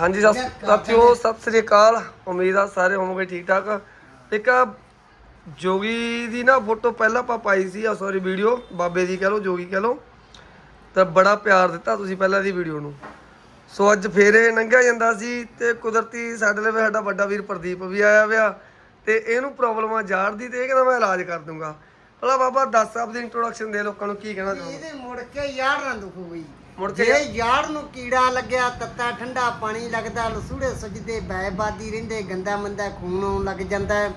ਹਾਂਜੀ ਸਤਿ- ਸਾਥੀਓ ਸਤਿ ਸ੍ਰੀ ਅਕਾਲ। ਉਮੀਦ ਆ ਸਾਰੇ ਹੋਵੋਗੇ ਠੀਕ ਠਾਕ। ਇੱਕ ਜੋਗੀ ਦੀ ਨਾ ਫੋਟੋ ਪਹਿਲਾਂ ਆਪਾਂ ਪਾਈ ਸੀ ਆ ਸੌਰੀ ਵੀਡੀਓ ਬਾਬੇ ਦੀ ਕਹ ਲਓ ਜੋਗੀ ਕਹ ਲਓ। ਤਾਂ ਬੜਾ ਪਿਆਰ ਦਿੱਤਾ ਤੁਸੀਂ ਪਹਿਲਾਂ ਦੀ ਵੀਡੀਓ ਨੂੰ। ਸੋ ਅੱਜ ਫੇਰ ਇਹ ਲੰਘਿਆ ਜਾਂਦਾ ਸੀ ਤੇ ਕੁਦਰਤੀ ਸਾਡੇ ਲਈ ਸਾਡਾ ਵੱਡਾ ਵੀਰ ਪ੍ਰਦੀਪ ਵੀ ਆਇਆ ਵਿਆ ਤੇ ਇਹਨੂੰ ਪ੍ਰੋਬਲਮ ਆ ਜਾੜ ਦੀ ਤੇ ਇਹ ਕਹਿੰਦਾ ਮੈਂ ਇਲਾਜ ਕਰ ਦੂੰਗਾ। ਭਲਾ ਬਾਬਾ ਦੱਸ ਆਪਦੀ ਇੰਟਰੋਡਕਸ਼ਨ ਦੇ ਲੋਕਾਂ ਨੂੰ ਕੀ ਕਹਿਣਾ ਚਾਹੁੰਦਾ ਇਹਦੇ ਮੁੜ ਕੇ ਯਾੜ ਨਾ ਦੁਖੂ ਬਈ ਮੁੜ ਕੇ ਜੇ ਯਾੜ ਨੂੰ ਕੀੜਾ ਲੱਗਿਆ ਤੱਤਾ ਠੰਡਾ ਪਾਣੀ ਲੱਗਦਾ ਲਸੂੜੇ ਸੁੱਜਦੇ ਬੈਬਾਦੀ ਰਹਿੰਦੇ ਗੰਦਾ ਮੰਦਾ ਖੂਨ ਆਉਣ ਲੱਗ ਜਾਂਦਾ। ਹੈ।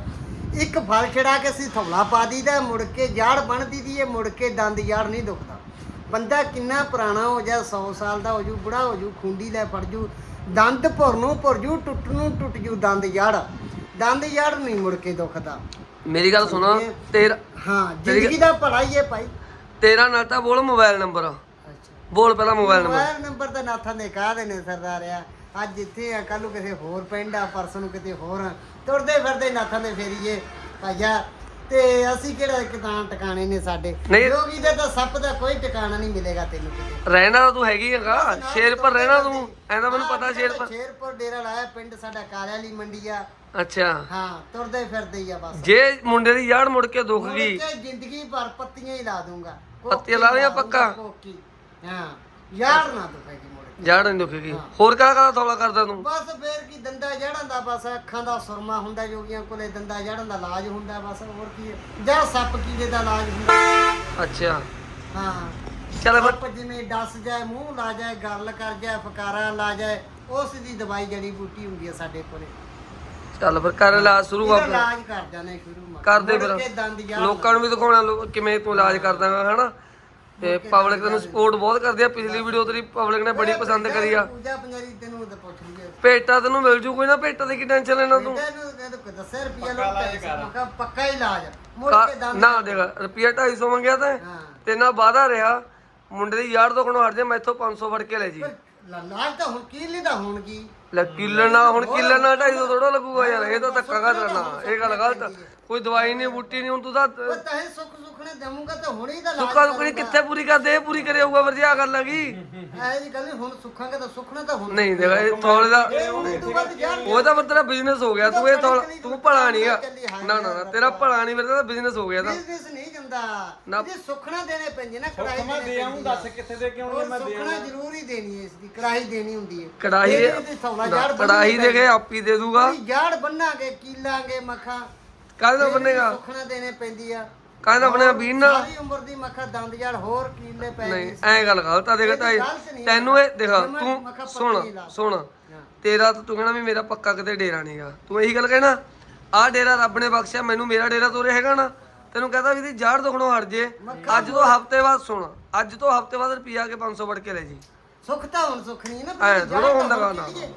ਇੱਕ ਫਲ ਛੜਾ ਕੇ ਅਸੀਂ ਥੌਲਾ ਪਾ ਦੀਦਾ ਮੁੜ ਕੇ ਯਾੜ ਬਣਦੀ ਦੀ ਹੈ ਮੁੜ ਕੇ ਦੰਦ ਯਾੜ ਨਹੀਂ ਦੁਖਦਾ। ਬੰਦਾ ਕਿੰਨਾ ਪੁਰਾਣਾ ਹੋ ਜਾ 100 ਸਾਲ ਦਾ ਹੋ ਜੂ ਬੁੜਾ ਹੋ ਜੂ ਖੁੰਡੀ ਲੈ ਫੜ ਜੂ ਦੰਦ ਭੁਰ ਨੂੰ ਭੁਰ ਜੂ ਟੁੱਟ ਨੂੰ ਟੁੱਟ ਜੂ ਦੰਦ ਯਾੜ ਦੰਦ ਯਾੜ ਨਹੀਂ ਮੁੜ ਕੇ ਦੁਖਦਾ। ਮੇਰੀ ਗੱਲ ਸੁਣਾ ਤੇਰਾ ਹਾਂ ਜ਼ਿੰਦਗੀ ਦਾ ਭਲਾ ਹੀ ਹੈ ਭਾਈ। ਤੇਰਾ ਨਾਲ ਤਾਂ ਬੋਲ ਮੋਬਾਈਲ ਨੰਬਰ। ਬੋਲ ਪਹਿਲਾਂ ਮੋਬਾਈਲ ਨੰਬਰ ਮੋਬਾਈਲ ਨੰਬਰ ਤਾਂ ਨਾਥਾਂ ਦੇ ਕਾਹਦੇ ਨੇ ਸਰਦਾਰਿਆ ਅੱਜ ਇੱਥੇ ਆ ਕੱਲ ਨੂੰ ਕਿਸੇ ਹੋਰ ਪਿੰਡ ਆ ਪਰਸੋਂ ਨੂੰ ਕਿਤੇ ਹੋਰ ਆ। ਤੁਰਦੇ ਫਿਰਦੇ ਨਾਥਾਂ ਦੇ ਫੇਰੀਏ ਭਾਈਆ। ਤੇ ਅਸੀਂ ਕਿਹੜਾ ਕਿਤਾਨ ਟਿਕਾਣੇ ਨੇ ਸਾਡੇ? ਨਹੀਂ। ਯੋਗੀ ਦੇ ਤਾਂ ਸੱਪ ਦਾ ਕੋਈ ਟਿਕਾਣਾ ਨਹੀਂ ਮਿਲੇਗਾ ਤੈਨੂੰ ਕਿਤੇ। ਰਹਿਣਾ ਤਾਂ ਤੂੰ ਹੈਗੀ ਹੈਗਾ। ਸ਼ੇਰ ਪਰ ਰਹਿਣਾ ਤੂੰ। ਐਂਦਾ ਮੈਨੂੰ ਪਤਾ ਸ਼ੇਰ ਪਰ। ਸ਼ੇਰਪੁਰ ਡੇਰਾ ਲਾਇਆ ਪਿੰਡ ਸਾਡਾ ਕਾਲਿਆਲੀ ਮੰਡੀ ਆ। ਅੱਛਾ। ਹਾਂ ਤੁਰਦੇ ਫਿਰਦੇ ਹੀ ਆ ਬਸ। ਜੇ ਮੁੰਡੇ ਦੀ ਯਾੜ ਮੁੜ ਕੇ ਦੁਖ ਮੁੜ ਗਈ। ਕੇ ਜ਼ਿੰਦਗੀ ਭਰ ਪੱਤੀਆਂ ਹੀ ਲਾ ਦੂੰਗਾ। ਪੱਤੀਆਂ ਲਾ ਦੇਗਾ ਪੱਕਾ? ਕੋਕੀ। ਹਾਂ ਯਾਰ ਨਾ ਦੁਖੇਗੀ ਮੁੜ ਨਹੀਂ ਦੁਖੇਗੀ ਹੋਰ ਕਾਹਦਾ ਕਾਹਦਾ ਥੋੜਾ ਕਰਦਾ ਤੂੰ? ਬਸ ਫੇਰ ਕੀ ਦੰਦਾ ਜੜਨ ਦਾ ਬਸ ਅੱਖਾਂ ਦਾ ਸੁਰਮਾ ਹੁੰਦਾ ਜੋਗੀਆਂ ਕੋਲੇ ਦੰਦਾ ਜੜਨ ਦਾ ਇਲਾਜ ਹੁੰਦਾ ਬਸ ਹੋਰ ਕੀ ਹੈ? ਜਾਂ ਸੱਪ ਕੀੜੇ ਦਾ ਇਲਾਜ ਹੁੰਦਾ। ਅੱਛਾ। ਹਾਂ। ਚੱਲ ਫਿਰ। ਸੱਪ ਜਿਵੇਂ ਡਸ ਜਾਏ ਮੂੰਹ ਲਾ ਜਾਏ ਗੱਲ ਕਰ ਜਾਏ ਫਕਾਰਾ ਲਾ ਜਾਏ ਉਸ ਦੀ ਦਵਾਈ ਜੜੀ ਬੂਟੀ ਹੁੰਦੀ ਹੈ ਸਾਡੇ ਕੋਲੇ। ਚੱਲ ਫਿਰ ਕਰ ਇਲਾਜ ਸ਼ੁਰੂ ਇਹਦਾ ਇਲਾਜ ਕਰ ਜਾਂਦੇ ਸ਼ੁਰੂ ਮਾ। ਕਰਦੇ ਮੁੜ ਫਿਰ। ਕੇ ਦੰਦ ਜੜ ਲੋਕਾਂ ਨੂੰ ਵੀ ਦਿਖਾਉਣਾ ਲੋ- ਕਿਵੇਂ ਤੂੰ ਇਲਾਜ ਕਰਦਾਗਾ ਹਨਾ? ਤੇ ਪਬਲਿਕ ਤੈਨੂੰ ਸਪੋਰਟ ਬਹੁਤ ਕਰਦੀ ਆ। ਪਿਛਲੀ ਵੀਡੀਓ ਤੇਰੀ ਪਬਲਿਕ ਨੇ ਬੜੀ ਪਸੰਦ ਕਰੀ ਆ। ਪੂਜਾ ਪੰਜਾਰੀ ਤੈਨੂੰ ਤਾਂ ਪੁੱਛ ਲਈਏ। ਭੇਟਾ ਤੈਨੂੰ ਮਿਲ ਜੂ ਕੋਈ ਨਾ ਭੇਟਾ ਦੀ ਕੀ ਟੈਨਸ਼ਨ ਲੈਣਾ ਤੂੰ? ਤੈਨੂੰ ਤੈਨੂੰ ਦੱਸੇ ਰੁਪਿਆ ਲੋ ਪੈਸੇ ਮੈਂ ਕਿਹਾ ਪੱਕਾ ਇਲਾਜ। ਮੁੜ ਕਾ- ਕੇ ਦੰਦ ਨਾ ਦੇਖ ਰੁਪਿਆ 250 ਮੰਗਿਆ ਤੇ ਨਾ ਵਾਦਾ ਰਿਹਾ। ਮੁੰਡੇ ਦੀ ਯਾਰ ਤੋਂ ਕੋਲੋਂ ਹਟ ਜਾ ਮੈਥੋਂ 500 ਫੜ ਕੇ ਲੈ ਜੀ। ਤਾਂ ਹੁਣ ਕੀ ਲੈਂਦਾ ਹੁਣ ਕੀ ਲੈ ਕਿੱਲਣ ਹੁਣ ਕਿੱਲਣ ਨਾ 250 ਥੋੜਾ ਲੱਗੂਗਾ ਯਾਰ ਇਹ ਤਾਂ ਧੱਕਾ ਕਰ ਲੈਣਾ ਇਹ ਗੱਲ ਗਲਤ ਕੋਈ ਦਵਾਈ ਨਹੀਂ ਬੂਟੀ ਨਹੀਂ ਹੁਣ ਤੂੰ ਤਾਂ ਉਹ ਤਾਂ ਇਹ ਸੁੱਖ ਸੁਖਣੇ ਦੇਵਾਂਗਾ ਤਾਂ ਹੁਣੇ ਹੀ ਤਾਂ ਲਾਜ ਸੁੱਕਾ ਸੁੱਕਣੀ ਕਿੱਥੇ ਪੂਰੀ ਕਰਦੇ ਇਹ ਪੂਰੀ ਕਰੇ ਹੋਊਗਾ ਫਿਰ ਜੇ ਆ ਗੱਲ ਲੱਗੀ ਐ ਜੀ ਗੱਲ ਨੀ, ਹੁਣ ਸੁੱਖਾਂਗੇ ਤਾਂ ਸੁਖਣਾ ਤਾਂ ਹੁਣ ਨਹੀਂ ਦੇਖ ਇਹ ਥੋੜੇ ਦਾ ਹੁਣ ਤੂੰ ਬਾਅਦ ਯਾਰ ਉਹ ਤਾਂ ਫਿਰ ਤੇਰਾ ਬਿਜ਼ਨਸ ਹੋ ਗਿਆ ਤੂੰ ਇਹ ਥੋੜਾ ਤੂੰ ਭਲਾ ਨਹੀਂ ਆ। ਨਾ ਨਾ ਨਾ ਤੇਰਾ ਭਲਾ ਨਹੀਂ ਮੇਰਾ ਤਾਂ ਬਿਜ਼ਨਸ ਹੋ ਗਿਆ ਤਾਂ। ਬਿਜ਼ਨਸ ਨਹੀਂ ਨਾ। ਇਹਦੀ ਸੁਖਣਾ ਦੇਣੇ ਪੈਂਦੇ ਨਾ ਕੜਾਈ ਮੈਂ ਦੇ ਆਉਂ ਦੱਸ ਕਿੱਥੇ ਦੇ ਕੇ ਆਉਂ ਉਹ ਸੁਖਣਾ ਜ਼ਰੂਰੀ ਦੇਣੀ ਹੈ ਇਸ ਦੀ ਦੇਣੀ ਹੁੰਦੀ ਹੈ। ਕੜਾਹੀ ਕੜਾਹੀ ਕੇ ਆਪੀ ਦੇ ਦੂਗਾ। ਜੜ ਬੰਨਾਂਗੇ ਕੀਲਾਂਗੇ ਮੱਖਾਂ। ਕਾਹਦੇ ਬੰਨੇਗਾ? ਸੁਖਣਾ ਦੇਣੇ ਪੈਂਦੀ ਆ। ਕਾਹਦੇ ਬਣੇਗਾ ਬੀਨ ਨਾਲ? ਸਾਰੀ ਉਮਰ ਦੀ ਮੱਖਾ ਦੰਦ ਜੜ ਹੋਰ ਕੀਲੇ ਪੈ ਨਹੀਂ ਐਂ ਗੱਲ ਗਲਤ ਆ ਦੇਖ ਤਾਈ। ਤੈਨੂੰ ਇਹ ਦੇਖ ਤੂੰ ਸੁਣ ਸੁਣ। ਤੇਰਾ ਤਾਂ ਤੂੰ ਕਹਿਣਾ ਵੀ ਮੇਰਾ ਪੱਕਾ ਕਿਤੇ ਡੇਰਾ ਨਹੀਂਗਾ। ਤੂੰ ਇਹੀ ਗੱਲ ਕਹਿਣਾ ਆਹ ਡੇਰਾ ਰੱਬ ਨੇ ਬਖਸ਼ਿਆ ਮੈਨੂੰ ਮੇਰਾ ਡੇਰਾ ਤੋਰੇ ਹੈਗਾ ਨਾ। ਤੈਨੂੰ ਕਹਦਾ ਵੀ ਦੀ ਜਾੜ ਦੁਖਣੋਂ ਹਟ ਜੇ। ਅੱਜ ਤੋਂ ਹਫ਼ਤੇ ਬਾਅਦ ਸੁਣ। ਅੱਜ ਤੋਂ ਹਫ਼ਤੇ ਬਾਅਦ ਰੁਪਿਆ ਕੇ 500 ਵੜ ਕੇ ਲੈ ਜੀ। ਸੁੱਖ ਤਾਂ ਹੁਣ ਸੁਖਣੀ ਹੈ ਨਾ ਐ ਥੋੜਾ ਤਾਂ ਹੁੰਦਾ ਹੁਣ ਗਾ ਕੀ ਹੈ?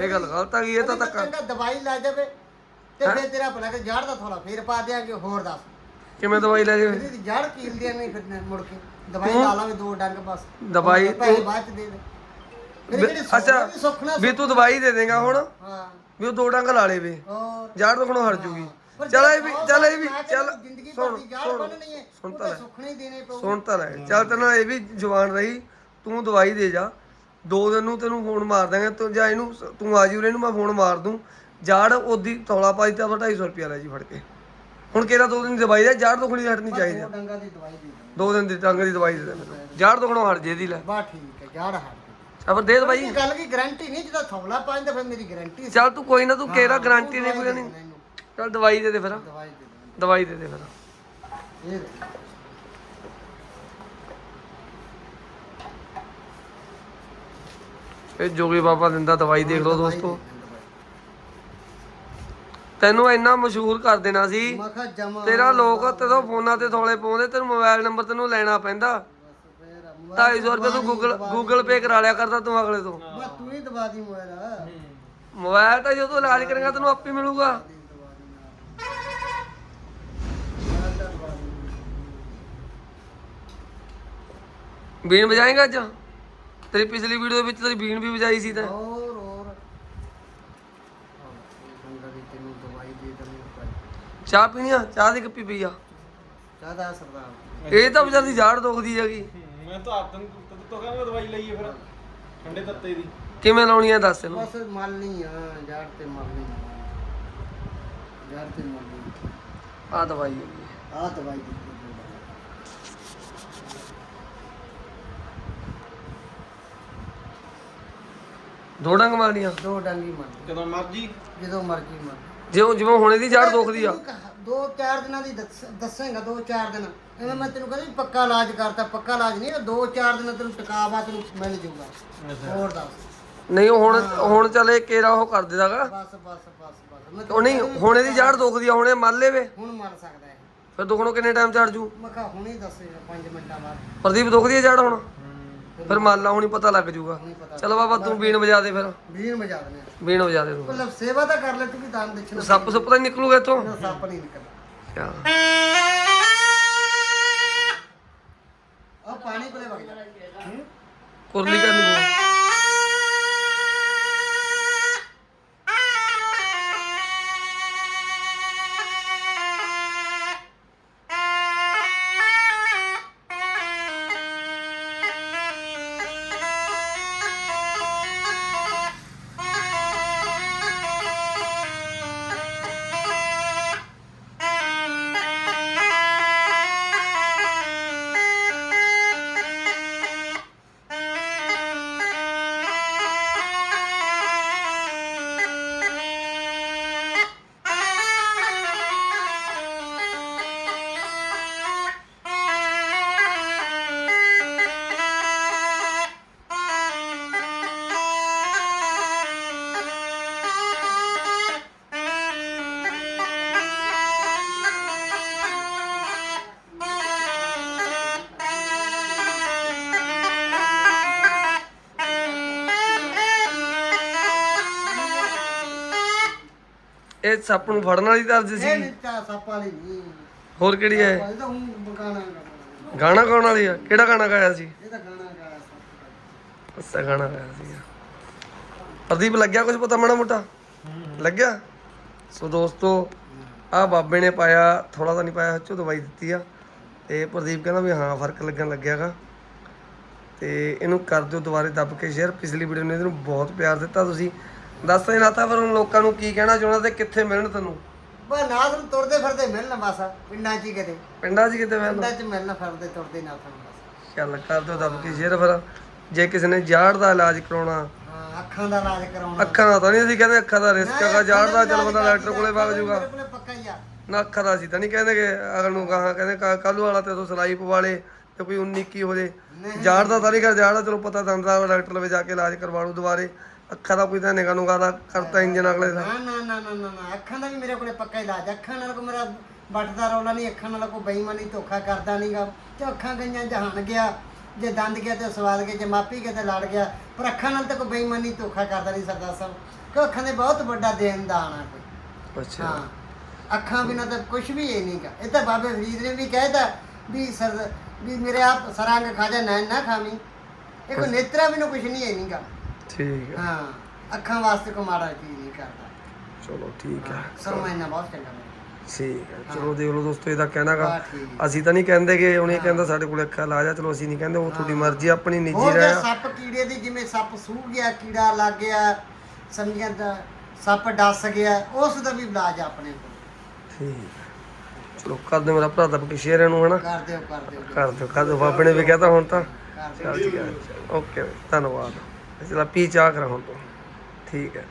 ਇਹ ਗੱਲ ਗਲਤ ਆ ਗਈ ਇਹ ਤਾਂ ਧੱਕਾ। ਦਵਾਈ ਲੈ ਜਾਵੇ ਤੇ ਫਿਰ ਤੇਰਾ ਭਲਾ ਕਿ ਜੜ ਦਾ ਥੋੜਾ ਫੇਰ ਪਾ ਦਿਆਂਗੇ ਹੋਰ ਦੱਸ। ਕਿਵੇਂ ਦਵਾਈ ਲੈ ਜੇ ਇਹਦੀ ਜੜ ਕੀਲਦੀ ਨਹੀਂ ਫਿਰ ਮੁੜ ਕੇ। ਦਵਾਈ ਲਾ ਲਾਂਗੇ ਦੋ ਡੰਗ ਬਸ। ਦਵਾਈ ਪੈਸੇ ਬਾਅਦ ਚ ਦੇ ਦੇ। ਸੁੱਖ- ਅੱਛਾ ਵੀ ਤੂੰ ਦਵਾਈ ਦੇ ਦੇਗਾ ਹੁਣ। ਹਾਂ। ਵੀ ਉਹ ਦੋ ਡੰਗ ਲਾ ਲੇ ਵੇ। ਹੋਰ। ਜਾੜ ਦੁਖਣੋਂ ਹਟ ਜੂਗੀ। ਚੱਲ ਇਹ ਵੀ ਜੇ ਚੱਲ ਇਹ ਵੀ ਮੈਂ ਚੱਲ ਕਹਿੰਦਾ ਜ਼ਿੰਦਗੀ ਭਰ ਸੁਣ ਦੀ ਜੜ ਸੁਣ ਬੰਨਣੀ ਹੈ ਸੁਣ ਉਹ ਤਾਂ ਤਾਂ ਲੈ। ਸੁਖਣਾ ਹੀ ਦੇਣੇ ਪਊ ਸੁਣ ਤਾਂ ਲੈ। ਚੱਲ ਤੈਨੂੰ ਇਹ ਵੀ ਜਵਾਨ ਰਹੀ ਤੂੰ ਦਵਾਈ ਦੇ ਜਾ। ਦੋ ਦਿਨ ਨੂੰ ਤੈਨੂੰ ਫੋਨ ਮਾਰ ਦਾਂਗੇ ਤੂੰ ਜਾਂ ਇਹਨੂੰ ਤੂੰ ਆ ਜੀ ਉਰੇ ਇਹਨੂੰ ਮੈਂ ਫੋਨ ਮਾਰ ਦੂੰ। ਜਾੜ ਉਹਦੀ ਤੌਲਾ ਪਾਈ ਤਾਂ 250 ਰੁਪਿਆ ਲੈ ਜੀ ਫੜ ਕੇ। ਹੁਣ ਕਿਹੜਾ ਦੋ ਦਿਨ ਦੀ ਦਵਾਈ ਦੇ ਜਾੜ ਦੁਖਣੀ ਹਟਣੀ ਚਾਹੀਦੀ ਆ। ਦੋ ਡੰਗਾਂ ਦੀ ਦਵਾਈ ਦੇ ਦੇ ਦੋ ਦਿਨ ਦੀ ਟੰਗ ਦੀ ਦਵਾਈ ਦੇ ਦੇ ਮੈਨੂੰ। ਜਾੜ ਦੁਖਣੋਂ ਹਟ ਜੇ ਇਹਦੀ ਲੈ। ਬਾ ਠੀਕ ਹੈ ਜੜ ਹਟ ਆ ਫਿਰ ਦੇ ਦਵਾਈ। ਇਹ ਗੱਲ ਕੀ ਗਾਰੰਟੀ ਨਹੀਂ ਜਦੋਂ ਥੌਲਾ ਪਾਉਂਦਾ ਫਿਰ ਮੇਰੀ ਗਾਰੰਟੀ ਚੱਲ ਤੂੰ ਕੋਈ ਨਾ ਤੂੰ ਕਿਹੜਾ ਗਾਰੰਟੀ ਨਹੀਂ ਕੋਈ ਨਹੀਂ। ਚੱਲ ਦਵਾਈ ਦੇ ਦੇ ਫਿਰ। ਦਵਾਈ ਦੇ ਦੇ। ਦਵਾਈ ਦੇ ਦੇ ਫਿਰ। ਇਹ ਦੇ। ਇਹ ਜੋਗੀ ਬਾਬਾ ਦਿੰਦਾ ਦਵਾਈ ਦੇਖ ਲਓ ਦੋਸਤੋ। ਤੈਨੂੰ ਇੰਨਾ ਮਸ਼ਹੂਰ ਕਰ ਦੇਣਾ ਸੀ। ਮੈਂ ਕਿਹਾ ਜਮਾ ਤੇਰਾ ਲੋਕ ਤੇਦੋਂ ਫੋਨਾਂ ਤੇ ਥੋਲੇ ਪਾਉਂਦੇ ਤੈਨੂੰ ਮੋਬਾਈਲ ਨੰਬਰ ਤੈਨੂੰ ਲੈਣਾ ਪੈਂਦਾ। 250 ਰੁਪਏ ਤੂੰ ਗੂਗਲ ਗੂਗਲ ਪੇ ਕਰਾ ਲਿਆ ਕਰਦਾ ਤੂੰ ਅਗਲੇ ਤੋਂ। ਮੈਂ ਤੂੰ ਹੀ ਦਵਾ ਦੀ ਮੋਬਾਈਲ। ਮੋਬਾਈਲ ਤਾਂ ਜਦੋਂ ਇਲਾਜ ਕਰੇਗਾ ਤੈਨੂੰ ਆਪੇ ਮਿਲੂਗਾ। ਬੀਨ ਵਜਾਏਗਾ ਅੱਜ? ਤੇਰੀ ਪਿਛਲੀ ਵੀਡੀਓ ਦੇ ਵਿੱਚ ਤੇਰੀ ਬੀਨ ਵੀ ਵਜਾਈ ਸੀ ਤਾਂ। ਹੋਰ ਹੋਰ। ਬੰਦਾ ਵੀ ਤੈਨੂੰ ਦਵਾਈ ਦੇ ਦਿੰਦਾ ਚਾਹ ਪੀਣੀ ਆ? ਚਾਹ ਦੀ ਕੱਪੀ ਪਈ ਆ? ਚਾਹਦਾ ਸਰਦਾਰ। ਇਹ ਤਾਂ ਵਿਚਾਰੀ ਜਾੜ ਦੁਖਦੀ ਹੈਗੀ। ਮੈਂ ਤਾਂ ਆਪ ਤੈਨੂੰ ਤੂੰ ਤੋਂ ਕਹਿੰਦਾ ਦਵਾਈ ਲਈਏ ਫਿਰ। ਠੰਡੇ ਤੱਤੇ ਦੀ। ਕਿਵੇਂ ਲਾਉਣੀ ਆ ਦੱਸ ਇਹਨੂੰ? ਬਸ ਮਾਲਨੀ ਆ ਜੜ ਤੇ ਮਾਲਨੀ ਜੜ ਤੇ ਮਾਲਨੀ ਆ ਦਵਾਈ ਹੈਗੀ। ਆ ਦਵਾਈ ਦਿੱਤੀ। ਦੋ ਡੰਗ ਮਾਰਨੀਆਂ? ਦੋ ਡੰਗੀ ਮਾਰ ਜਦੋਂ ਮਰਜ਼ੀ। ਜਦੋਂ ਮਰਜ਼ੀ ਮਾਰ। ਜਿਉਂ ਜਿਵੇਂ ਹੁਣੇ ਦੀ ਜੜ ਦੁਖਦੀ ਆ। ਦੋ ਚਾਰ ਦਿਨਾਂ ਦੀ ਦੱਸ- ਦੱਸੇਂਗਾ ਦੋ ਚਾਰ ਦਿਨ। ਐਵੇਂ ਮੈਂ ਤੈਨੂੰ ਕਹਿੰਦਾ ਵੀ ਪੱਕਾ ਇਲਾਜ ਕਰਤਾ ਪੱਕਾ ਇਲਾਜ ਨਹੀਂ ਦੋ ਚਾਰ ਦਿਨ ਤੈਨੂੰ ਟਿਕਾਵਾ ਤੈਨੂੰ ਮਿਲ ਜਾਊਗਾ ਹੋਰ ਦੱਸ। ਨਹੀਂ ਉਹ ਹੁਣ ਹੁਣ ਚੱਲੇ ਕੇਰਾ ਉਹ ਕਰ ਦੇਦਾਗਾ? ਬਸ ਬਸ ਬਸ ਬਸ। ਮੈਂ ਉਹ ਨਹੀਂ ਹੁਣੇ ਦੀ ਜੜ ਦੁਖਦੀ ਆ ਹੁਣੇ ਮੰਨ ਲੈਵੇ। ਹੁਣ ਮਰ ਸਕਦਾ ਹੈ ਫਿਰ ਦੁਖਣੋਂ ਕਿੰਨੇ ਟਾਈਮ ਚੜ ਜੂ? ਮੈਂ ਕਿਹਾ ਹੁਣੇ ਦੱਸੇ 5 ਮਿੰਟਾਂ ਬਾਅਦ। ਪ੍ਰਦੀਪ ਦੁਖਦੀ ਆ ਜੜ ਹੁਣ? ਫਿਰ ਮੰਨ ਲਾ ਹੁਣੀ ਪਤਾ ਲੱਗ ਜੂਗਾ। ਚਲ ਬਾਬਾ ਤੂੰ ਬੀਣ ਵਜਾ ਦੇ ਫਿਰ। ਵੀਰ ਮਜਾ ਦਨੇ ਬੀਣ ਵਜਾ ਦੇ ਤੂੰ। ਮਤਲਬ ਸੇਵਾ ਤਾਂ ਕਰ ਲੈ ਤੂੰ ਵੀ ਦਾਨ ਦੇਖਣਾ ਸੱਪ ਸੁੱਪ ਤਾਂ ਨੀ ਨਿਕਲੂਗਾ ਇੱਥੋਂ। ਸੱਪ ਨਹੀਂ ਨਿਕਲਦਾ। ਕਿਆ ਆ ਪਾਣੀ ਕੋਲੇ ਵਗ ਜਾ। ਕੁਰਲੀ ਕਰਨੀ ਇਹ ਸੱਪ ਨੂੰ ਫੜਨ ਵਾਲੀ ਦਰਦ ਇਹ ਸੀ। ਨਹੀਂ ਚਾ ਸੱਪ ਵਾਲੀ ਨਹੀਂ। ਹੋਰ ਕਿਹੜੀ ਹੈ? ਇਹ ਤਾਂ ਹੁਣ ਇਹ ਗਾਣਾ ਗਾਉਣ ਵਾਲੀ ਆ? ਕਿਹੜਾ ਗਾਣਾ ਗਾਇਆ ਸੀ? ਤਾਂ ਗਾਣਾ ਗਾਇਆ ਸੱਪ ਅੱਛਾ ਗਾਣਾ ਗਾਇਆ ਸੀ। ਪ੍ਰਦੀਪ ਲੱਗਿਆ ਕੁਝ ਪਤਾ ਮਾੜਾ ਮੋਟਾ? ਲੱਗਿਆ? ਸੋ ਦੋਸਤੋ ਆ ਬਾਬੇ ਨੇ ਪਾਇਆ ਥੋੜਾ ਤਾਂ ਨਹੀਂ ਪਾਇਆ ਹੱਚੋ ਦਵਾਈ ਦਿੱਤੀ ਆ। ਤੇ ਪ੍ਰਦੀਪ ਕਹਿੰਦਾ ਵੀ ਹਾਂ ਫ਼ਰਕ ਲੱਗਣ ਲੱਗਿਆਗਾ। ਤੇ ਇਹਨੂੰ ਕਰ ਦਿਓ ਦੁਬਾਰੇ ਦੱਬ ਕੇ ਸ਼ੇਅਰ ਪਿਛਲੀ ਵੀਡੀਓ ਨੇ ਇਹਨੂੰ ਬਹੁਤ ਪਿਆਰ ਦਿੱਤਾ ਤੁਸੀਂ। ਦੱਸ ਫਿਰ ਹੁਣ ਲੋਕਾਂ ਨੂੰ ਕੀ ਕਹਿਣਾ ਚਾਹੁੰਦਾ ਤੇ ਕਿੱਥੇ ਮਿਲਣ ਤੈਨੂੰ? ਨਾਸ ਨੂੰ ਤੁਰਦੇ ਫਿਰਦੇ ਮਿਲਣ ਬਸ ਪਿੰਡਾਂ 'ਚ ਹੀ ਕਿਤੇ। ਪਿੰਡਾਂ 'ਚ ਕਿਤੇ ਮਿਲਣ? ਪਿੰਡਾਂ 'ਚ ਮਿਲਣ ਫਿਰਦੇ ਤੁਰਦੇ ਨੂੰ ਬਸ। ਚੱਲ ਕਰ ਦਿਓ ਦੱਬ ਕੇ ਸ਼ੇਅਰ ਫਿਰ। ਜੇ ਕਿਸੇ ਨੇ ਜਾੜ ਦਾ ਇਲਾਜ ਕਰਾਉਣਾ। ਹਾਂ ਅੱਖਾਂ ਦਾ ਇਲਾਜ ਕਰਾਉਣਾ। ਅੱਖਾਂ ਦਾ ਤਾਂ ਨਹੀਂ ਅਸੀਂ ਕਹਿੰਦੇ ਅੱਖਾਂ ਦਾ ਰਿਸਕ ਹੈਗਾ ਜਾੜ ਦਾ ਚੱਲ ਬੰਦਾ ਡਾਕਟਰ ਕੋਲੇ ਵਗ ਜਾਊਗਾ। ਮੇਰੇ ਕੋਲੇ ਪੱਕਾ ਹੀ ਆ। ਨਾ ਅੱਖਾਂ ਦਾ ਅਸੀਂ ਤਾਂ ਨਹੀਂ ਕਹਿੰਦੇ ਕਿ ਅਗਲ ਨੂੰ ਕਹਾ ਕਹਿੰਦੇ ਕੱਲੂ ਵਾਲਾ ਤੇ ਤੋਂ ਸਲਾਈ ਪਵਾਲੇ ਤੇ ਕੋਈ 19 ਕੀ ਹੋ ਜੇ। ਜਾੜ ਦਾ ਤਾਂ ਨਹੀਂ ਕਰ ਜਾੜ ਦਾ ਚਲੋ ਪਤਾ ਦੰਦ ਦਾ ਡਾਕਟਰ ਲਵੇ ਜਾ ਕੇ ਇਲਾਜ ਕਰਵਾ ਲੂ ਦੁਬਾਰੇ। ਅੱਖਾਂ ਦਾ ਕੋਈ ਤਾਂ ਨਿਗਾ ਨੂਗਾ ਦਾ ਕਰਤਾ ਇੰਜਨ ਅਗਲੇ ਦਾ। ਨਾ ਨਾ ਨਾ ਨਾ ਨਾ ਨਾ ਅੱਖਾਂ ਦਾ ਵੀ ਮੇਰੇ ਕੋਲੇ ਪੱਕਾ ਇਲਾਜ ਅੱਖਾਂ ਨਾਲ ਕੋ ਮੇਰਾ ਵੱਟਦਾ ਰੌਲਾ ਨਹੀਂ ਅੱਖਾਂ ਨਾਲ ਕੋ ਬੇਈਮਾਨੀ ਧੋਖਾ ਕਰਦਾ ਨਹੀਂਗਾ ਤੇ ਅੱਖਾਂ ਗਈਆਂ ਜਹਾਨ ਗਿਆ ਜੇ ਦੰਦ ਗਿਆ ਤੇ ਸਵਾਦ ਗਿਆ ਜੇ ਮਾਪੀ ਗਿਆ ਤੇ ਲੜ ਗਿਆ। ਪਰ ਅੱਖਾਂ ਨਾਲ ਤਾਂ ਕੋ ਬੇਈਮਾਨੀ ਧੋਖਾ ਕਰਦਾ ਨਹੀਂ ਸਰਦਾਰ ਸਾਹਿਬ। ਕਿ ਅੱਖਾਂ ਦੇ ਬਹੁਤ ਵੱਡਾ ਦੇਣ ਦਾਨ ਆ ਕੋਈ। ਅੱਛਾ। ਹਾਂ ਅੱਖਾਂ ਬਿਨਾਂ ਤਾਂ ਕੁਝ ਵੀ ਇਹ ਨਹੀਂਗਾ ਇਹ ਤਾਂ ਬਾਬੇ ਫਰੀਦ ਨੇ ਵੀ ਕਹਿਤਾ ਵੀ ਸਰ ਵੀ ਮੇਰੇ ਆਪ ਸਰੰਗ ਖਾ ਜਾ ਨੈਣ ਨਾ ਖਾਵੀਂ। ਇਹ ਕੋਈ ਨੇਤਰਾ ਬਿਨਾਂ ਕੁਝ ਨਹੀਂ ਹੈ ਨਹੀਂਗਾ ਠੀਕ ਹੈ। ਹਾਂ ਅੱਖਾਂ ਵਾਸਤੇ ਕੋ ਮਾੜਾ ਚੀਜ਼ ਨਹੀਂ ਕਰਦਾ। ਚਲੋ ਠੀਕ ਹੈ। ਸਰਮਾ ਇਹਨਾਂ ਬਹੁਤ ਚੰਗਾ ਠੀਕ ਹੈ। ਚਲੋ ਦੇਖ ਲਓ ਦੋਸਤੋ ਇਹਦਾ ਕਹਿਣਾਗਾ ਠੀਕ ਅਸੀਂ ਤਾਂ ਨਹੀਂ ਕਹਿੰਦੇ ਕਿ ਉਹਨੇ ਕਹਿੰਦਾ ਸਾਡੇ ਕੋਲ ਅੱਖਾਂ ਇਲਾਜ ਆ ਚਲੋ ਅਸੀਂ ਨਹੀਂ ਕਹਿੰਦੇ ਉਹ ਤੁਹਾਡੀ ਮਰਜ਼ੀ ਆਪਣੀ ਨਿੱਜੀ ਹੋਰ ਜੇ ਸੱਪ ਕੀੜੇ ਦੀ ਜਿਵੇਂ ਸੱਪ ਸੂਹ ਗਿਆ ਕੀੜਾ ਲੱਗ ਗਿਆ ਸਮਝਿਆ ਤਾਂ ਸੱਪ ਡਸ ਗਿਆ ਉਸ ਦਾ ਵੀ ਇਲਾਜ ਆ ਆਪਣੇ ਕੋਲ। ਠੀਕ ਹੈ। ਚਲੋ ਕਰ ਦਿਓ ਮੇਰਾ ਭਰਾ ਦੱਬ ਕੇ ਸ਼ੇਅਰ ਇਹਨੂੰ ਹਨਾ। ਕਰ ਦਿਓ ਕਰ ਦਿਓ। ਕਰ ਦਿਓ ਕਰ ਦਿਓ। ਬਾਬੇ ਨੇ ਵੀ ਕਹਤਾ ਹੁਣ ਤਾਂ। ਕਰ ਦਿਓ। ਚੱਲ ਠੀਕ ਹੈ। ਓਕੇ ਧੰਨਵਾਦ। ਚਲਾ ਪੀ ਚਾਹ ਕਰਾ ਹੁਣ ਤੋਂ। ਠੀਕ ਹੈ।